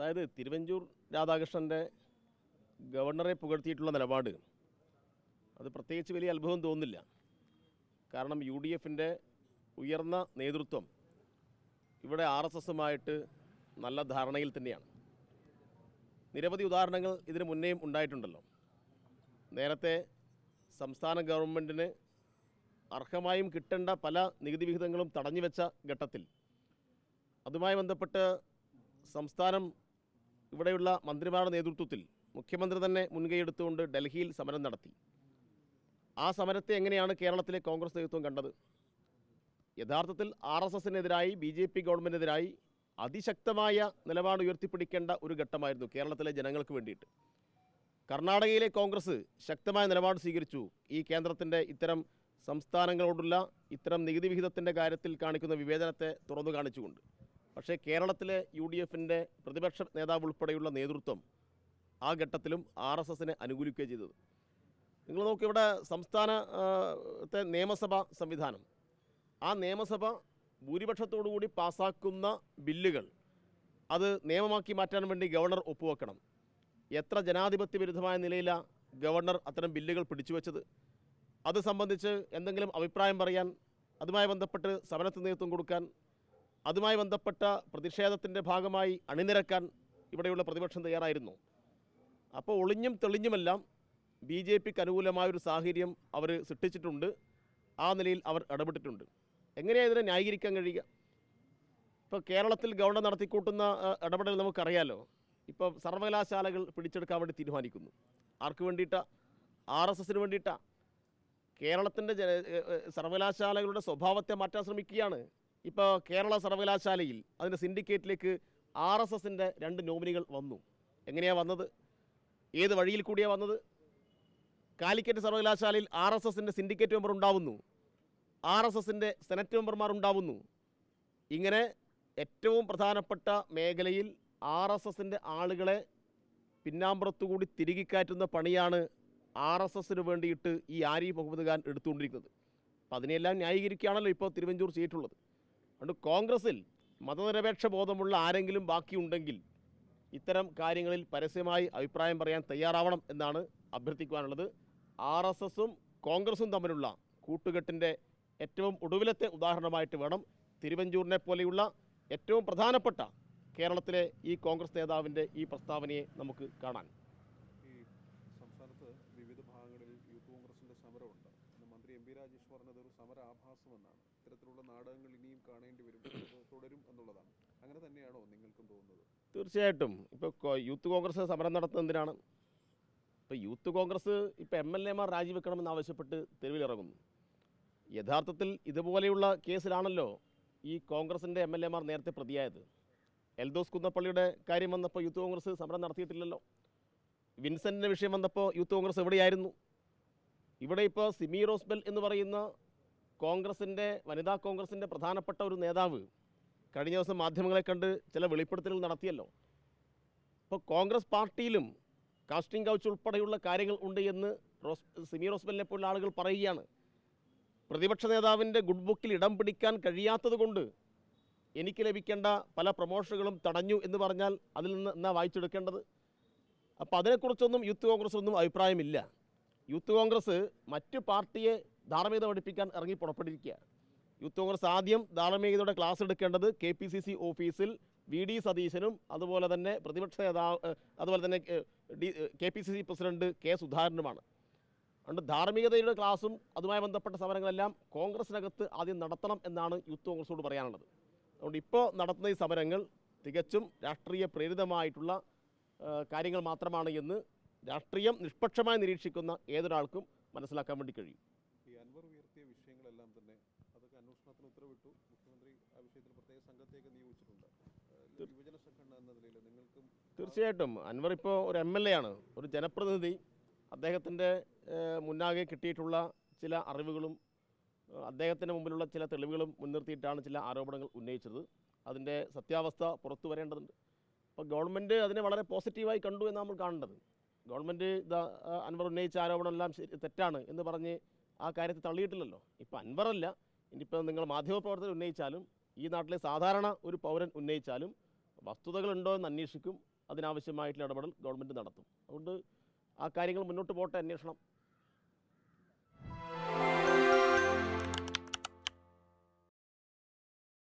അതായത് തിരുവഞ്ചൂർ രാധാകൃഷ്ണന്റെ ഗവർണറെ പുകഴ്ത്തിയിട്ടുള്ള നിലപാട്. അത് പ്രത്യേകിച്ച് വലിയ അത്ഭുതം തോന്നുന്നില്ല. കാരണം യു ഡി എഫിന്റെ ഉയർന്ന നേതൃത്വം ഇവിടെ ആർ എസ് എസുമായിട്ട് നല്ല ധാരണയിൽ തന്നെയാണ്. നിരവധി ഉദാഹരണങ്ങൾ ഇതിനു മുന്നേയും ഉണ്ടായിട്ടുണ്ടല്ലോ. നേരത്തെ സംസ്ഥാന ഗവൺമെന്റിന് അർഹമായും കിട്ടേണ്ട പല നികുതി വിഹിതങ്ങളും തടഞ്ഞുവെച്ച ഘട്ടത്തിൽ അതുമായി ബന്ധപ്പെട്ട് സംസ്ഥാനം ഇവിടെയുള്ള മന്ത്രിമാരുടെ നേതൃത്വത്തിൽ മുഖ്യമന്ത്രി തന്നെ മുൻകൈയെടുത്തുകൊണ്ട് ഡൽഹിയിൽ സമരം നടത്തി. ആ സമരത്തെ എങ്ങനെയാണ് കേരളത്തിലെ കോൺഗ്രസ് നേതൃത്വം കണ്ടത്? യഥാർത്ഥത്തിൽ ആർ എസ് എസിനെതിരായി ബി ജെ പി ഗവൺമെന്റിനെതിരായി അതിശക്തമായ നിലപാട് ഉയർത്തിപ്പിടിക്കേണ്ട ഒരു ഘട്ടമായിരുന്നു കേരളത്തിലെ ജനങ്ങൾക്ക് വേണ്ടിയിട്ട്. കർണാടകയിലെ കോൺഗ്രസ് ശക്തമായ നിലപാട് സ്വീകരിച്ചു. ഈ കേന്ദ്രത്തിന്റെ ഇത്തരം സംസ്ഥാനങ്ങളോടുള്ള ഇത്തരം നികുതി വിഹിതത്തിന്റെ കാര്യത്തിൽ കാണിക്കുന്ന വിവേചനത്തെ തുറന്നു കാണിച്ചുകൊണ്ട്. പക്ഷേ കേരളത്തിലെ യു ഡി എഫിന്റെ പ്രതിപക്ഷ നേതാവ് ഉൾപ്പെടെയുള്ള നേതൃത്വം ആ ഘട്ടത്തിലും ആർ എസ് എസിനെ അനുകൂലിക്കുകയും ചെയ്തത്. നിങ്ങൾ നോക്കി ഇവിടെ സംസ്ഥാനത്തെ നിയമസഭ സംവിധാനം. ആ നിയമസഭ ഭൂരിപക്ഷത്തോടുകൂടി പാസാക്കുന്ന ബില്ലുകൾ അത് നിയമമാക്കി മാറ്റാൻ വേണ്ടി ഗവർണർ ഒപ്പുവെക്കണം. എത്ര ജനാധിപത്യ വിരുദ്ധമായ നിലയിലാണ് ഗവർണർ അത്തരം ബില്ലുകൾ പിടിച്ചു പിടിച്ചുവെച്ചത് അത് സംബന്ധിച്ച് എന്തെങ്കിലും അഭിപ്രായം പറയാൻ അതുമായി ബന്ധപ്പെട്ട് സമരത്തിന് നേതൃത്വം കൊടുക്കാൻ അതുമായി ബന്ധപ്പെട്ട പ്രതിഷേധത്തിന്റെ ഭാഗമായി അണിനിരക്കാൻ ഇവിടെയുള്ള പ്രതിപക്ഷം തയ്യാറായിരുന്നു. അപ്പോൾ ഒളിഞ്ഞും തെളിഞ്ഞുമെല്ലാം ബി ജെ പിക്ക് അനുകൂലമായൊരു സാഹചര്യം അവർ സൃഷ്ടിച്ചിട്ടുണ്ട്. ആ നിലയിൽ അവർ ഇടപെട്ടിട്ടുണ്ട്. എങ്ങനെയാണ് ഇതിനെ ന്യായീകരിക്കാൻ കഴിയുക? ഇപ്പോൾ കേരളത്തിൽ ഗവൺമെന്റ് നടത്തിക്കൂട്ടുന്ന ഇടപെടൽ നമുക്കറിയാലോ. ഇപ്പോൾ സർവകലാശാലകൾ പിടിച്ചെടുക്കാൻ വേണ്ടി തീരുമാനിക്കുന്നു. ആർക്ക് വേണ്ടിയിട്ടാണ് ആർ എസ് എസിന് വേണ്ടിയിട്ടാണ് കേരളത്തിന്റെ സർവകലാശാലകളുടെ സ്വഭാവത്തെ മാറ്റാൻ ശ്രമിക്കുകയാണ്. ഇപ്പോൾ കേരള സർവകലാശാലയിൽ അതിന്റെ സിൻഡിക്കേറ്റിലേക്ക് ആർ എസ് എസിന്റെ രണ്ട് നോമിനികൾ വന്നു. എങ്ങനെയാണ് വന്നത്? ഏത് വഴിയിൽ കൂടിയാണ് വന്നത്? കാലിക്കറ്റ് സർവകലാശാലയിൽ ആർ എസ് എസിന്റെ സിൻഡിക്കേറ്റ് മെമ്പർ ഉണ്ടാവുന്നു. ആർ എസ് എസിന്റെ സെനറ്റ് മെമ്പർമാർ ഉണ്ടാവുന്നു. ഇങ്ങനെ ഏറ്റവും പ്രധാനപ്പെട്ട മേഖലയിൽ ആർ എസ് എസിന്റെ ആളുകളെ പിന്നാമ്പുറത്തുകൂടി തിരികെ കയറ്റുന്ന പണിയാണ് ആർ എസ് എസിന് വേണ്ടിയിട്ട് ഈ ആരിഫ് മുഹമ്മദ് ഖാൻ എടുത്തുകൊണ്ടിരിക്കുന്നത്. അപ്പം അതിനെല്ലാം ന്യായീകരിക്കുകയാണല്ലോ ഇപ്പോൾ തിരുവഞ്ചൂർ ചെയ്തിട്ടുള്ളത്. അതുകൊണ്ട് കോൺഗ്രസിൽ മതനിരപേക്ഷ ബോധമുള്ള ആരെങ്കിലും ബാക്കിയുണ്ടെങ്കിൽ ഇത്തരം കാര്യങ്ങളിൽ പരസ്യമായി അഭിപ്രായം പറയാൻ തയ്യാറാവണം എന്നാണ് അഭ്യർത്ഥിക്കുവാനുള്ളത്. ആർ എസ് എസും കോൺഗ്രസും തമ്മിലുള്ള കൂട്ടുകെട്ടിന്റെ ഏറ്റവും ഒടുവിലത്തെ ഉദാഹരണമായിട്ട് വേണം തിരുവഞ്ചൂരിനെ പോലെയുള്ള ഏറ്റവും പ്രധാനപ്പെട്ട കേരളത്തിലെ ഈ കോൺഗ്രസ് നേതാവിന്റെ ഈ പ്രസ്താവനയെ നമുക്ക് കാണാൻ. ഈ സംസ്ഥാനത്ത് വിവിധ ഭാഗങ്ങളിൽ യൂത്ത് കോൺഗ്രസിന്റെ സമരമുണ്ട്. മന്ത്രി എം പി രാജേഷ് പറഞ്ഞത് ഒരു ഇത്തരത്തിലുള്ള നാടകങ്ങൾ ഇനിയും കാണേണ്ടി വരും തുടരും എന്നുള്ളതാണ്. അങ്ങനെ തന്നെയാണോ നിങ്ങൾക്കും തോന്നുന്നത്? തീർച്ചയായിട്ടും. ഇപ്പോൾ യൂത്ത് കോൺഗ്രസ് സമരം നടത്തുന്നത് എന്തിനാണ്? ഇപ്പോൾ യൂത്ത് കോൺഗ്രസ് ഇപ്പോൾ എം എൽ എമാർ രാജിവെക്കണമെന്ന് ആവശ്യപ്പെട്ട് തെരുവിലിറങ്ങുന്നു. യഥാർത്ഥത്തിൽ ഇതുപോലെയുള്ള കേസിലാണല്ലോ ഈ കോൺഗ്രസിന്റെ എം എൽ എമാർ നേരത്തെ പ്രതിയായത്. എൽദോസ് കുന്നപ്പള്ളിയുടെ കാര്യം വന്നപ്പോൾ യൂത്ത് കോൺഗ്രസ് സമരം നടത്തിയിട്ടില്ലല്ലോ. വിൻസെന്റിന്റെ വിഷയം വന്നപ്പോൾ യൂത്ത് കോൺഗ്രസ് എവിടെയായിരുന്നു? ഇവിടെ ഇപ്പോൾ സിമി റോസ്ബെൽ എന്ന് പറയുന്ന കോൺഗ്രസിന്റെ വനിതാ കോൺഗ്രസിന്റെ പ്രധാനപ്പെട്ട ഒരു നേതാവ് കഴിഞ്ഞ ദിവസം മാധ്യമങ്ങളെ കണ്ട് ചില വെളിപ്പെടുത്തലുകൾ നടത്തിയല്ലോ. ഇപ്പോൾ കോൺഗ്രസ് പാർട്ടിയിലും കാസ്റ്റിംഗ് കൗച്ച് ഉൾപ്പെടെയുള്ള കാര്യങ്ങൾ ഉണ്ട് എന്ന് റോസ് സിമി റോസ്ബലിനെ പോലുള്ള ആളുകൾ പറയുകയാണ്. പ്രതിപക്ഷ നേതാവിന്റെ ഗുഡ് ബുക്കിൽ ഇടം പിടിക്കാൻ കഴിയാത്തതുകൊണ്ട് എനിക്ക് ലഭിക്കേണ്ട പല പ്രൊമോഷനുകളും തടഞ്ഞു എന്ന് പറഞ്ഞാൽ അതിൽ നിന്ന് എന്നാ വായിച്ചെടുക്കേണ്ടത്? അപ്പോൾ അതിനെക്കുറിച്ചൊന്നും യൂത്ത് കോൺഗ്രസ് ഒന്നും അഭിപ്രായമില്ല. യൂത്ത് കോൺഗ്രസ് മറ്റ് പാർട്ടിയെ ധാർമ്മികത പഠിപ്പിക്കാൻ ഇറങ്ങി പുറപ്പെട്ടിരിക്കുകയാണ് യൂത്ത് കോൺഗ്രസ് ആദ്യം ധാർമ്മികതയുടെ ക്ലാസ് എടുക്കേണ്ടത് കെ പി സി സി ഓഫീസിൽ വി ഡി സതീശനും അതുപോലെ തന്നെ പ്രതിപക്ഷ നേതാവ് അതുപോലെ തന്നെ D K P C C president K സുധാകരനുമാണ്. അതുകൊണ്ട് ധാർമ്മികതയുടെ ക്ലാസും അതുമായി ബന്ധപ്പെട്ട സമരങ്ങളെല്ലാം കോൺഗ്രസിനകത്ത് ആദ്യം നടത്തണം എന്നാണ് യൂത്ത് കോൺഗ്രസോട് പറയാനുള്ളത്. അതുകൊണ്ട് ഇപ്പോൾ നടത്തുന്ന ഈ സമരങ്ങൾ തികച്ചും രാഷ്ട്രീയ പ്രേരിതമായിട്ടുള്ള കാര്യങ്ങൾ മാത്രമാണ് എന്ന് രാഷ്ട്രീയം നിഷ്പക്ഷമായി നിരീക്ഷിക്കുന്ന ഏതൊരാൾക്കും മനസ്സിലാക്കാൻ വേണ്ടി കഴിയും. ഈ അൻവർ ഉയർത്തിയ വിഷയങ്ങളെല്ലാം തന്നെ അതൊക്കെ അന്വേഷണത്തിന് ഉത്തരവിട്ടു. മുഖ്യമന്ത്രി ആ വിഷയത്തിൽ പ്രത്യേക സംഘത്തെയൊക്കെ നിയോഗിച്ചിട്ടുണ്ട്. യുവജന സംഘടന എന്ന നിലയിൽ നിങ്ങൾക്കും തീർച്ചയായിട്ടും. അൻവർ ഇപ്പോൾ ഒരു എം എൽ എ ആണ്. ഒരു ജനപ്രതിനിധി. അദ്ദേഹത്തിന്റെ മുന്നാകെ കിട്ടിയിട്ടുള്ള ചില അറിവുകളും അദ്ദേഹത്തിന്റെ മുമ്പിലുള്ള ചില തെളിവുകളും മുൻനിർത്തിയിട്ടാണ് ചില ആരോപണങ്ങൾ ഉന്നയിച്ചത്. അതിന്റെ സത്യാവസ്ഥ പുറത്തു വരേണ്ടതുണ്ട്. അപ്പോൾ ഗവൺമെന്റ് അതിനെ വളരെ പോസിറ്റീവായി കണ്ടു എന്ന് നമ്മൾ കാണേണ്ടത്. ഗവൺമെന്റ് ഇത് അൻവർ ഉന്നയിച്ച ആരോപണമെല്ലാം തെറ്റാണ് എന്ന് പറഞ്ഞ് ആ കാര്യത്തെ തള്ളിയിട്ടില്ലല്ലോ. ഇപ്പോൾ അൻവറല്ല ഇനിയിപ്പോൾ നിങ്ങൾ മാധ്യമപ്രവർത്തകർ ഉന്നയിച്ചാലും ഈ നാട്ടിലെ സാധാരണ ഒരു പൗരൻ ഉന്നയിച്ചാലും വസ്തുതകളുണ്ടോ എന്ന് അന്വേഷിക്കും അതിനാവശ്യമായിട്ടുള്ള ഇടപെടൽ ഗവൺമെന്റ് നടത്തും. അതുകൊണ്ട് ആ കാര്യങ്ങൾ മുന്നോട്ട് പോട്ടെ അന്വേഷണം.